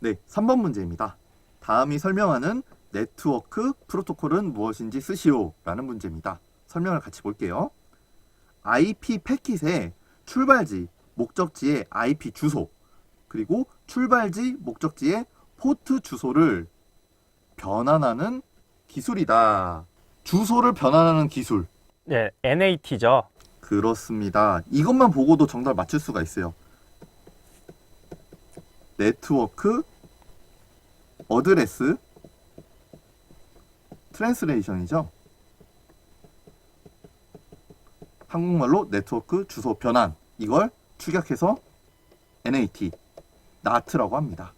네, 3번 문제입니다. 다음이 설명하는 네트워크 프로토콜은 무엇인지 쓰시오 라는 문제입니다. 설명을 같이 볼게요. IP 패킷의 출발지, 목적지의 IP 주소, 그리고 출발지, 목적지의 포트 주소를 변환하는 기술이다. 주소를 변환하는 기술. 네, NAT죠. 그렇습니다. 이것만 보고도 정답 맞출 수가 있어요. 네트워크 어드레스 트랜스레이션이죠. 한국말로 네트워크 주소 변환 이걸 축약해서 NAT NAT라고 합니다.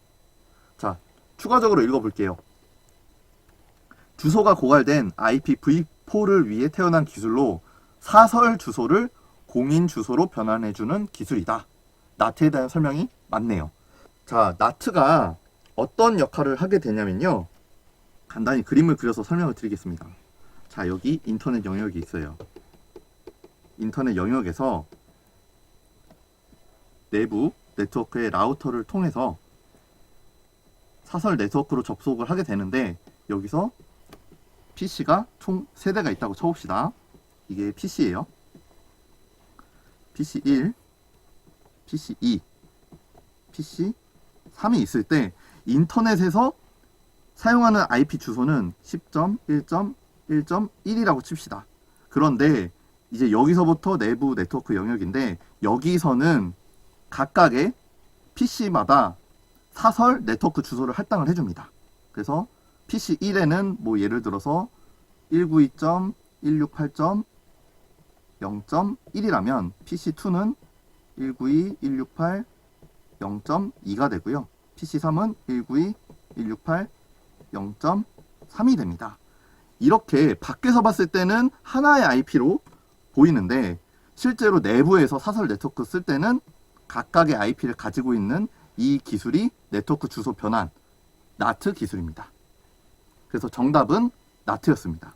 자, 추가적으로 읽어볼게요. 주소가 고갈된 IPv4를 위해 태어난 기술로 사설 주소를 공인 주소로 변환해주는 기술이다. 나트에 대한 설명이 맞네요. 자, 나트가 어떤 역할을 하게 되냐면요. 간단히 그림을 그려서 설명을 드리겠습니다. 자, 여기 인터넷 영역이 있어요. 인터넷 영역에서 내부 네트워크의 라우터를 통해서 사설 네트워크로 접속을 하게 되는데 여기서 PC가 총 3대가 있다고 쳐봅시다. 이게 PC예요. PC 1, PC 2, PC 3이 있을 때 인터넷에서 사용하는 IP 주소는 10.1.1.1이라고 칩시다. 그런데 이제 여기서부터 내부 네트워크 영역인데 여기서는 각각의 PC마다 사설 네트워크 주소를 할당을 해줍니다. 그래서 PC1에는 뭐 예를 들어서 192.168.0.1이라면 PC2는 192.168 0.2가 되고요. PC3은 192, 168, 0.3이 됩니다. 이렇게 밖에서 봤을 때는 하나의 IP로 보이는데 실제로 내부에서 사설 네트워크 쓸 때는 각각의 IP를 가지고 있는 이 기술이 네트워크 주소 변환, 나트 기술입니다. 그래서 정답은 나트였습니다.